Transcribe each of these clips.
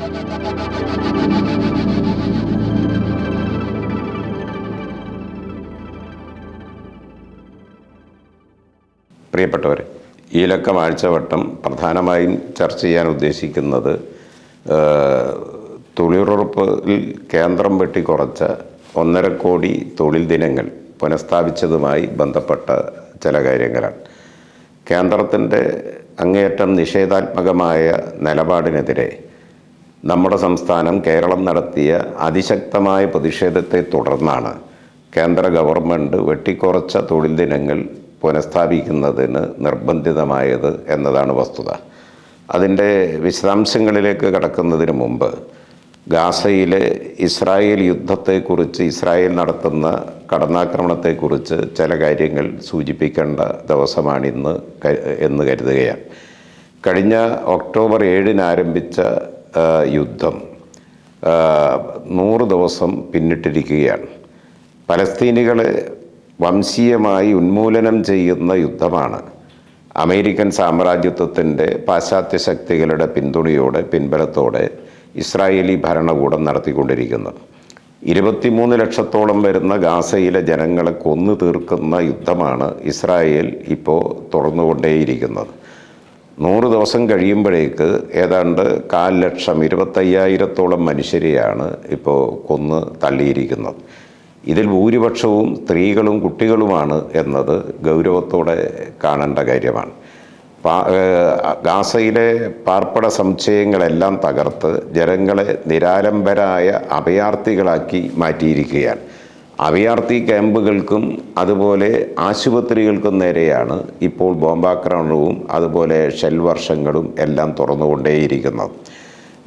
പ്രിയപ്പെട്ടവരെ ഈ ലക്കം ആഴ്ചവട്ടം പ്രധാനമായും ചർച്ച ചെയ്യാൻ ഉദ്ദേശിക്കുന്നത് തൊഴിലുറപ്പിൽ കേന്ദ്രം വെട്ടിക്കുറച്ച ഒന്നര കോടി തൊഴിൽ ദിനങ്ങൾ പുനഃസ്ഥാപിച്ചതുമായി ബന്ധപ്പെട്ട ചില കാര്യങ്ങളാണ്. കേന്ദ്രത്തിന്റെ അങ്ങേയറ്റം നിഷേധാത്മകമായ നിലപാടിനെതിരെ നമ്മുടെ സംസ്ഥാനം കേരളം നടത്തിയ അതിശക്തമായ പ്രതിഷേധത്തെ തുടർന്നാണ് കേന്ദ്ര ഗവൺമെന്റ് വെട്ടിക്കുറച്ച തൊഴിൽ ദിനങ്ങൾ പുനഃസ്ഥാപിക്കുന്നതിന് നിർബന്ധിതമായത് എന്നതാണ് വസ്തുത. അതിന്റെ വിശദാംശങ്ങളിലേക്ക് കടക്കുന്നതിന് മുമ്പ് ഗാസയിലെ ഇസ്രായേൽ യുദ്ധത്തെക്കുറിച്ച് ഇസ്രായേൽ നടത്തുന്ന കടന്നാക്രമണത്തെക്കുറിച്ച് ചില കാര്യങ്ങൾ സൂചിപ്പിക്കേണ്ട ദിവസമാണിന്ന് എന്ന് കരുതുകയാണ്. കഴിഞ്ഞ ഒക്ടോബർ ഏഴിന് ആരംഭിച്ച യുദ്ധം. നൂറ് ദിവസം പിന്നിട്ടിരിക്കുകയാണ്. പലസ്തീനികൾ വംശീയമായി ഉന്മൂലനം ചെയ്യുന്ന യുദ്ധമാണ്. അമേരിക്കൻ സാമ്രാജ്യത്വത്തിന്റെ പാശ്ചാത്യ ശക്തികളുടെ പിന്തുണയോടെ പിൻബലത്തോടെ ഇസ്രായേലി ഭരണകൂടം നടത്തിക്കൊണ്ടിരിക്കുന്നത് ഇരുപത്തിമൂന്ന് ലക്ഷത്തോളം വരുന്ന ഗാസയിലെ ജനങ്ങളെ കൊന്നു തീർക്കുന്ന യുദ്ധമാണ് ഇസ്രായേൽ ഇപ്പോൾ തുറന്നുകൊണ്ടേയിരിക്കുന്നത്. നൂറ് ദിവസം കഴിയുമ്പോഴേക്ക് ഏതാണ്ട് കാൽ ലക്ഷം ഇരുപത്തയ്യായിരത്തോളം മനുഷ്യരെയാണ് ഇപ്പോൾ കൊന്ന് തള്ളിയിരിക്കുന്നത്. ഇതിൽ ഭൂരിപക്ഷവും സ്ത്രീകളും കുട്ടികളുമാണ് എന്നത് ഗൗരവത്തോടെ കാണേണ്ട കാര്യമാണ്. ഗാസയിലെ പാർപ്പിട സമുച്ചയങ്ങളെല്ലാം തകർത്ത് ജനങ്ങളെ നിരാലംബരായ അഭയാർത്ഥികളാക്കി മാറ്റിയിരിക്കുകയാണ്. അഭയാർത്ഥി ക്യാമ്പുകൾക്കും അതുപോലെ ആശുപത്രികൾക്കും നേരെയാണ് ഇപ്പോൾ ബോംബാക്രമണവും അതുപോലെ ഷെൽ വർഷങ്ങളും എല്ലാം തുറന്നുകൊണ്ടേയിരിക്കുന്നത്.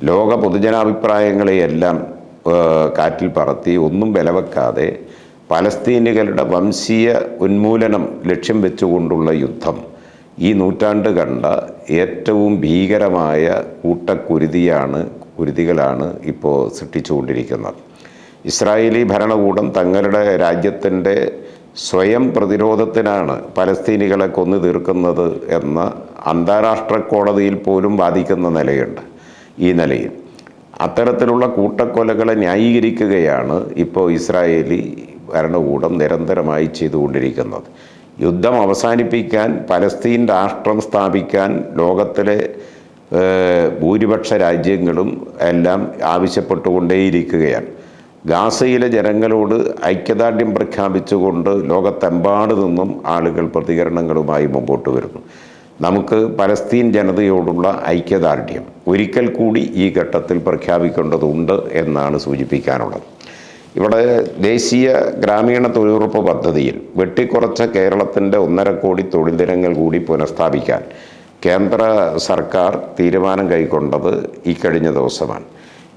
ലോക പൊതുജനാഭിപ്രായങ്ങളെയെല്ലാം കാറ്റിൽ പറത്തി ഒന്നും വിലവെക്കാതെ പലസ്തീനികളുടെ വംശീയ ഉന്മൂലനം ലക്ഷ്യം വെച്ചുകൊണ്ടുള്ള യുദ്ധം ഈ നൂറ്റാണ്ട് കണ്ട ഏറ്റവും ഭീകരമായ കൂട്ടക്കുരുതിയാണ് കുരുതികളാണ് ഇപ്പോൾ സൃഷ്ടിച്ചുകൊണ്ടിരിക്കുന്നത്. ഇസ്രായേലി ഭരണകൂടം തങ്ങളുടെ രാജ്യത്തിന്റെ സ്വയം പ്രതിരോധത്തിനാണ് പലസ്തീനികളെ കൊന്നു തീർക്കുന്നത് എന്ന് അന്താരാഷ്ട്ര കോടതിയിൽ പോലും വാദിക്കുന്ന നിലയുണ്ട്. ഈ നിലയിൽ അത്തരത്തിലുള്ള കൂട്ടക്കൊലകളെ ന്യായീകരിക്കുകയാണ് ഇപ്പോൾ ഇസ്രായേലി ഭരണകൂടം നിരന്തരമായി ചെയ്തുകൊണ്ടിരിക്കുന്നത്. യുദ്ധം അവസാനിപ്പിക്കാൻ പലസ്തീൻ രാഷ്ട്രം സ്ഥാപിക്കാൻ ലോകത്തിലെ ഭൂരിപക്ഷ രാജ്യങ്ങളും എല്ലാം ആവശ്യപ്പെട്ടുകൊണ്ടേയിരിക്കുകയാണ്. ഗാസയിലെ ജനങ്ങളോട് ഐക്യദാർഢ്യം പ്രഖ്യാപിച്ചുകൊണ്ട് ലോകത്തെമ്പാട് നിന്നും ആളുകൾ പ്രതികരണങ്ങളുമായി മുമ്പോട്ട് വരുന്നു. നമുക്ക് പലസ്തീൻ ജനതയോടുള്ള ഐക്യദാർഢ്യം ഒരിക്കൽ കൂടി ഈ ഘട്ടത്തിൽ പ്രഖ്യാപിക്കേണ്ടതുണ്ട് എന്നാണ് സൂചിപ്പിക്കാനുള്ളത്. ഇവിടെ ദേശീയ ഗ്രാമീണ തൊഴിലുറപ്പ് പദ്ധതിയിൽ വെട്ടിക്കുറച്ച കേരളത്തിന്റെ ഒന്നര കോടി തൊഴിൽ ദിനങ്ങൾ കൂടി പുനഃസ്ഥാപിക്കാൻ കേന്ദ്ര സർക്കാർ തീരുമാനം കൈക്കൊണ്ടത് ഇക്കഴിഞ്ഞ ദിവസമാണ്.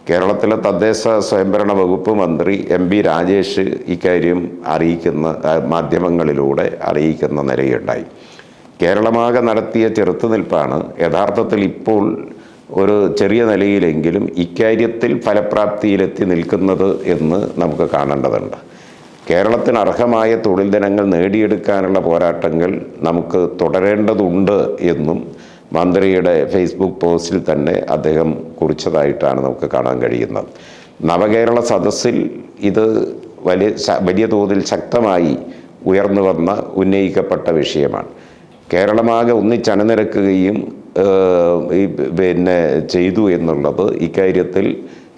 കേരളത്തിലെ തദ്ദേശ സ്വയംഭരണ വകുപ്പ് മന്ത്രി എം പി രാജേഷ് ഇക്കാര്യം അറിയിക്കുന്ന മാധ്യമങ്ങളിലൂടെ അറിയിക്കുന്ന നിലയുണ്ടായി. കേരളമാകെ നടത്തിയ ചെറുത്തുനിൽപ്പാണ് യഥാർത്ഥത്തിൽ ഇപ്പോൾ ഒരു ചെറിയ നിലയിലെങ്കിലും ഇക്കാര്യത്തിൽ ഫലപ്രാപ്തിയിലെത്തി നിൽക്കുന്നത് എന്ന് നമുക്ക് കാണേണ്ടതുണ്ട്. കേരളത്തിന് അർഹമായ തൊഴിൽ ദിനങ്ങൾ നേടിയെടുക്കാനുള്ള പോരാട്ടങ്ങൾ നമുക്ക് തുടരേണ്ടതുണ്ട് എന്നും മന്ത്രിയുടെ ഫേസ്ബുക്ക് പോസ്റ്റിൽ തന്നെ അദ്ദേഹം കുറിച്ചതായിട്ടാണ് നമുക്ക് കാണാൻ കഴിയുന്നത്. നവകേരള സദസ്സിൽ ഇത് വലിയ വലിയ തോതിൽ ശക്തമായി ഉയർന്നു വന്ന ഉന്നയിക്കപ്പെട്ട വിഷയമാണ്. കേരളമാകെ ഒന്നിച്ചണിനിരക്കുകയും ഈ പിന്നെ ചെയ്തു എന്നുള്ളത് ഇക്കാര്യത്തിൽ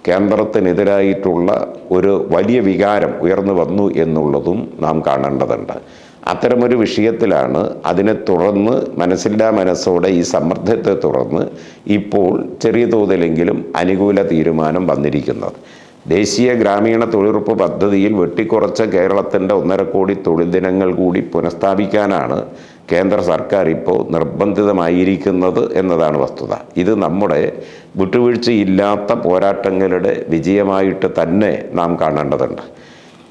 കേന്ദ്രത്തിനെതിരായിട്ടുള്ള ഒരു വലിയ വികാരം ഉയർന്നു വന്നു എന്നുള്ളതും നാം കാണേണ്ടതുണ്ട്. അത്തരമൊരു വിഷയത്തിലാണ് അതിനെ തുടർന്ന് മനസ്സില്ലാ മനസ്സോടെ ഈ സമ്മർദ്ദത്തെ തുടർന്ന് ഇപ്പോൾ ചെറിയ തോതിലെങ്കിലും അനുകൂല തീരുമാനം വന്നിരിക്കുന്നത്. ദേശീയ ഗ്രാമീണ തൊഴിലുറപ്പ് പദ്ധതിയിൽ വെട്ടിക്കുറച്ച കേരളത്തിന്റെ ഒന്നര കോടി തൊഴിൽ ദിനങ്ങൾ കൂടി പുനഃസ്ഥാപിക്കാനാണ് കേന്ദ്ര സർക്കാർ ഇപ്പോൾ നിർബന്ധിതമായിരിക്കുന്നത് എന്നതാണ് വസ്തുത. ഇത് നമ്മുടെ വിട്ടുവീഴ്ചയില്ലാത്ത പോരാട്ടങ്ങളുടെ വിജയമായിട്ട് തന്നെ നാം കാണേണ്ടതുണ്ട്.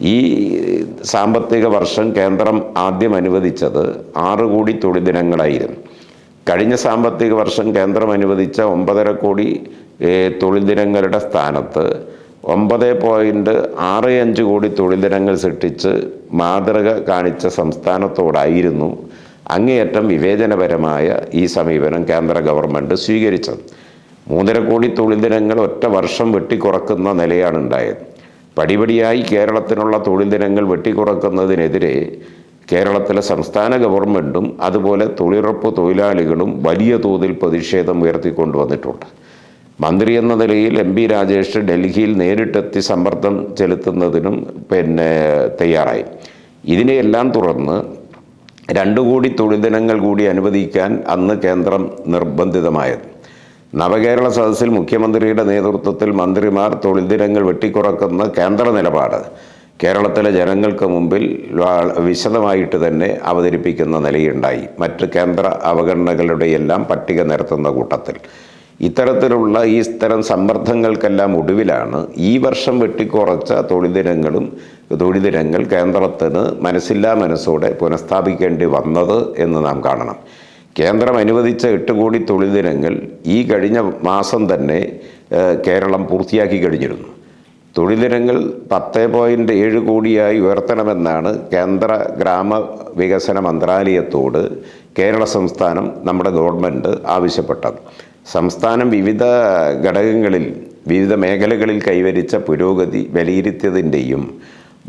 ഈ സാമ്പത്തിക വർഷം കേന്ദ്രം ആദ്യം അനുവദിച്ചത് ആറ് കോടി തൊഴിൽ ദിനങ്ങളായിരുന്നു. കഴിഞ്ഞ സാമ്പത്തിക വർഷം കേന്ദ്രം അനുവദിച്ച ഒമ്പതര കോടി തൊഴിൽ ദിനങ്ങളുടെ സ്ഥാനത്ത് ഒമ്പത് പോയിന്റ് ആറ് അഞ്ച് കോടി തൊഴിൽ ദിനങ്ങൾ സൃഷ്ടിച്ച് മാതൃക കാണിച്ച സംസ്ഥാനത്തോടായിരുന്നു അങ്ങേയറ്റം വിവേചനപരമായ ഈ സമീപനം കേന്ദ്ര ഗവൺമെന്റ് സ്വീകരിച്ചത്. മൂന്നര കോടി തൊഴിൽ ദിനങ്ങൾ ഒറ്റ വർഷം വെട്ടിക്കുറക്കുന്ന നിലയാണ് ഉണ്ടായത്. പടിപടിയായി കേരളത്തിനുള്ള തൊഴിൽ ദിനങ്ങൾ വെട്ടിക്കുറക്കുന്നതിനെതിരെ കേരളത്തിലെ സംസ്ഥാന ഗവൺമെന്റും അതുപോലെ തൊഴിലുറപ്പ് തൊഴിലാളികളും വലിയ തോതിൽ പ്രതിഷേധം ഉയർത്തിക്കൊണ്ടുവന്നിട്ടുണ്ട്. മന്ത്രി എന്ന നിലയിൽ എം പി രാജേഷ് ഡൽഹിയിൽ നേരിട്ടെത്തി സമ്മർദ്ദം ചെലുത്തുന്നതിനും പിന്നെ തയ്യാറായി. ഇതിനെയെല്ലാം തുടർന്ന് രണ്ടു കോടി തൊഴിൽ ദിനങ്ങൾ കൂടി അനുവദിക്കാൻ അന്ന് കേന്ദ്രം നിർബന്ധിതമായത്. നവകേരള സദസ്സിൽ മുഖ്യമന്ത്രിയുടെ നേതൃത്വത്തിൽ മന്ത്രിമാർ തൊഴിൽ ദിനങ്ങൾ വെട്ടിക്കുറക്കുന്ന കേന്ദ്ര നിലപാട് കേരളത്തിലെ ജനങ്ങൾക്ക് മുമ്പിൽ വിശദമായിട്ട് തന്നെ അവതരിപ്പിക്കുന്ന നിലയുണ്ടായി. മറ്റ് കേന്ദ്ര അവഗണനകളുടെയെല്ലാം പട്ടിക നിരത്തുന്ന കൂട്ടത്തിൽ. ഇത്തരത്തിലുള്ള ഈ ഇത്തരം സമ്മർദ്ദങ്ങൾക്കെല്ലാം ഒടുവിലാണ് ഈ വർഷം വെട്ടിക്കുറച്ച തൊഴിൽ ദിനങ്ങളും തൊഴിൽ ദിനങ്ങൾ കേന്ദ്രത്തിന് മനസ്സില്ലാ മനസ്സോടെ പുനഃസ്ഥാപിക്കേണ്ടി വന്നത് എന്ന് നാം കാണണം. കേന്ദ്രം അനുവദിച്ച എട്ട് കോടി തൊഴിൽ ദിനങ്ങൾ ഈ കഴിഞ്ഞ മാസം തന്നെ കേരളം പൂർത്തിയാക്കി കഴിഞ്ഞിരുന്നു. തൊഴിൽ ദിനങ്ങൾ പത്ത് പോയിന്റ് ഏഴ് കോടിയായി ഉയർത്തണമെന്നാണ് കേന്ദ്ര ഗ്രാമ വികസന മന്ത്രാലയത്തോട് കേരള സംസ്ഥാനം നമ്മുടെ ഗവൺമെന്റ് ആവശ്യപ്പെട്ടത്. സംസ്ഥാനം വിവിധ ഘടകങ്ങളിൽ വിവിധ മേഖലകളിൽ കൈവരിച്ച പുരോഗതി വിലയിരുത്തിയതിന്റെയും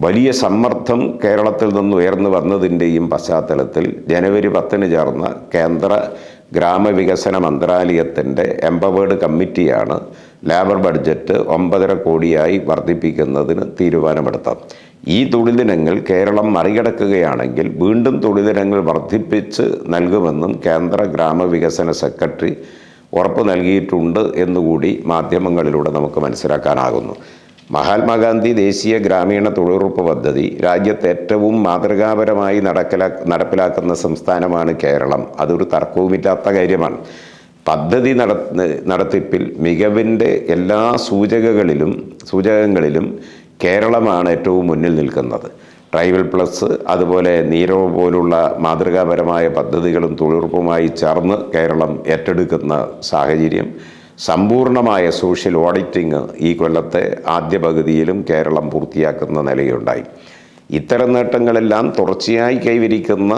വലിയ സമ്മർദ്ദം കേരളത്തിൽ നിന്ന് ഉയർന്നു വന്നതിന്റെയും പശ്ചാത്തലത്തിൽ ജനുവരി പത്തിന് ചേർന്ന കേന്ദ്ര ഗ്രാമവികസന മന്ത്രാലയത്തിന്റെ എംപവേർഡ് കമ്മിറ്റിയാണ് ലേബർ ബഡ്ജറ്റ് ഒമ്പതര കോടിയായി വർദ്ധിപ്പിക്കുന്നതിന് തീരുമാനമെടുത്തത്. ഈ തൊഴിലിനങ്ങൾ കേരളം മറികടക്കുകയാണെങ്കിൽ വീണ്ടും തൊഴിലിനങ്ങൾ വർദ്ധിപ്പിച്ച് നൽകുമെന്നും കേന്ദ്ര ഗ്രാമവികസന സെക്രട്ടറി ഉറപ്പ് നൽകിയിട്ടുണ്ട് എന്നുകൂടി മാധ്യമങ്ങളിലൂടെ നമുക്ക് മനസ്സിലാക്കാനാകുന്നു. മഹാത്മാഗാന്ധി ദേശീയ ഗ്രാമീണ തൊഴിലുറപ്പ് പദ്ധതി രാജ്യത്ത് ഏറ്റവും മാതൃകാപരമായി നടക്കലാ നടപ്പിലാക്കുന്ന സംസ്ഥാനമാണ് കേരളം. അതൊരു തർക്കവുമില്ലാത്ത കാര്യമാണ്. പദ്ധതി നട നടത്തിപ്പിൽ മികവിന്റെ എല്ലാ സൂചകകളിലും സൂചകങ്ങളിലും കേരളമാണ് ഏറ്റവും മുന്നിൽ നിൽക്കുന്നത്. ട്രൈബൽ പ്ലസ് അതുപോലെ നീരവ് പോലുള്ള മാതൃകാപരമായ പദ്ധതികളും തൊഴിലുറപ്പുമായി ചേർന്ന് കേരളം ഏറ്റെടുക്കുന്ന സാഹചര്യം സമ്പൂർണമായ സോഷ്യൽ ഓഡിറ്റിംഗ് ഈ കൊല്ലത്തെ ആദ്യ പകുതിയിലും കേരളം പൂർത്തിയാക്കുന്ന നിലയുണ്ടായി. ഇത്തരം നേട്ടങ്ങളെല്ലാം തുടർച്ചയായി കൈവരിക്കുന്ന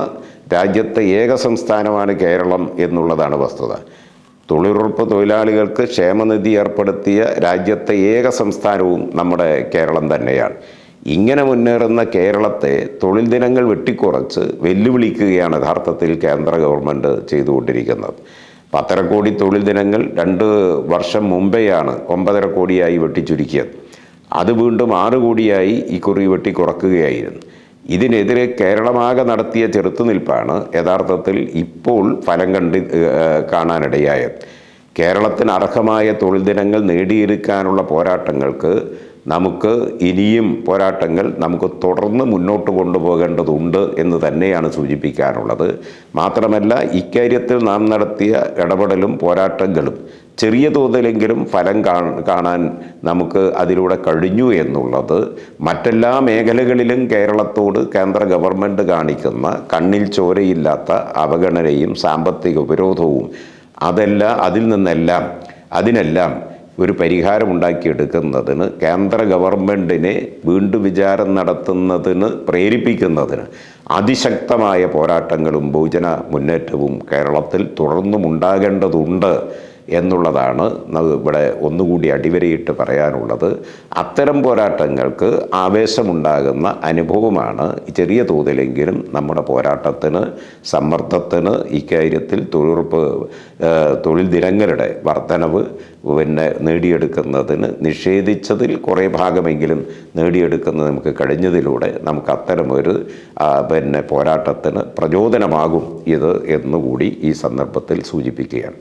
രാജ്യത്തെ ഏക സംസ്ഥാനമാണ് കേരളം എന്നുള്ളതാണ് വസ്തുത. തൊഴിലുറപ്പ് തൊഴിലാളികൾക്ക് ക്ഷേമനിധി ഏർപ്പെടുത്തിയ രാജ്യത്തെ ഏക സംസ്ഥാനവും നമ്മുടെ കേരളം തന്നെയാണ്. ഇങ്ങനെ മുന്നേറുന്ന കേരളത്തെ തൊഴിൽ ദിനങ്ങൾ വെട്ടിക്കുറച്ച് വെല്ലുവിളിക്കുകയാണ് യഥാർത്ഥത്തിൽ കേന്ദ്ര ഗവൺമെന്റ് ചെയ്തുകൊണ്ടിരിക്കുന്നത്. പത്തര കോടി തൊഴിൽ ദിനങ്ങൾ രണ്ട് വർഷം മുമ്പെയാണ് ഒമ്പതര കോടിയായി വെട്ടിച്ചുരുക്കിയത്. അത് വീണ്ടും ആറ് കോടിയായി ഈ കുറി വെട്ടി കുറക്കുകയായിരുന്നു. ഇതിനെതിരെ കേരളമാകെ നടത്തിയ ചെറുത്തുനിൽപ്പാണ് യഥാർത്ഥത്തിൽ ഇപ്പോൾ ഫലം കണ്ട് കാണാനിടയായത്. കേരളത്തിന് അർഹമായ തൊഴിൽ ദിനങ്ങൾ നേടിയെടുക്കാനുള്ള പോരാട്ടങ്ങൾക്ക് നമുക്ക് ഇനിയും പോരാട്ടങ്ങൾ നമുക്ക് തുടർന്ന് മുന്നോട്ട് കൊണ്ടുപോകേണ്ടതുണ്ട് എന്ന് തന്നെയാണ് സൂചിപ്പിക്കാനുള്ളത്. മാത്രമല്ല ഇക്കാര്യത്തിൽ നാം നടത്തിയ ഇടപെടലും പോരാട്ടങ്ങളും ചെറിയ തോതിലെങ്കിലും ഫലം കാണാൻ നമുക്ക് അതിലൂടെ കഴിഞ്ഞു എന്നുള്ളത് മറ്റെല്ലാ മേഖലകളിലും കേരളത്തോട് കേന്ദ്ര ഗവൺമെന്റ് കാണിക്കുന്ന കണ്ണിൽ ചോരയില്ലാത്ത അവഗണനയും സാമ്പത്തിക ഉപരോധവും അതെല്ലാം അതിൽ നിന്നെല്ലാം അതിനെല്ലാം ഒരു പരിഹാരം ഉണ്ടാക്കിയെടുക്കുന്നതിന് കേന്ദ്ര ഗവൺമെന്റിനെ വീണ്ടും വിചാരം നടത്തുന്നതിന് പ്രേരിപ്പിക്കുന്നതിന് അതിശക്തമായ പോരാട്ടങ്ങളും ബഹുജന മുന്നേറ്റവും കേരളത്തിൽ തുടർന്നും ഉണ്ടാകേണ്ടതുണ്ട് എന്നുള്ളതാണ് ഇവിടെ ഒന്നുകൂടി അടിവരയിട്ട് പറയാനുള്ളത്. അത്തരം പോരാട്ടങ്ങൾക്ക് ആവേശമുണ്ടാകുന്ന അനുഭവമാണ് ചെറിയ തോതിലെങ്കിലും നമ്മുടെ പോരാട്ടത്തിന് സമ്മർദ്ദത്തിന് ഇക്കാര്യത്തിൽ തൊഴിലുറപ്പ് തൊഴിൽ ദിനങ്ങളുടെ വർധനവ് പിന്നെ നേടിയെടുക്കുന്നതിന് നിഷേധിച്ചതിൽ കുറേ ഭാഗമെങ്കിലും നേടിയെടുക്കുന്നത് നമുക്ക് കഴിഞ്ഞതിലൂടെ നമുക്ക് അത്തരമൊരു പിന്നെ പോരാട്ടത്തിന് പ്രചോദനമാകും ഇത് എന്നുകൂടി ഈ സന്ദർഭത്തിൽ സൂചിപ്പിക്കുകയാണ്.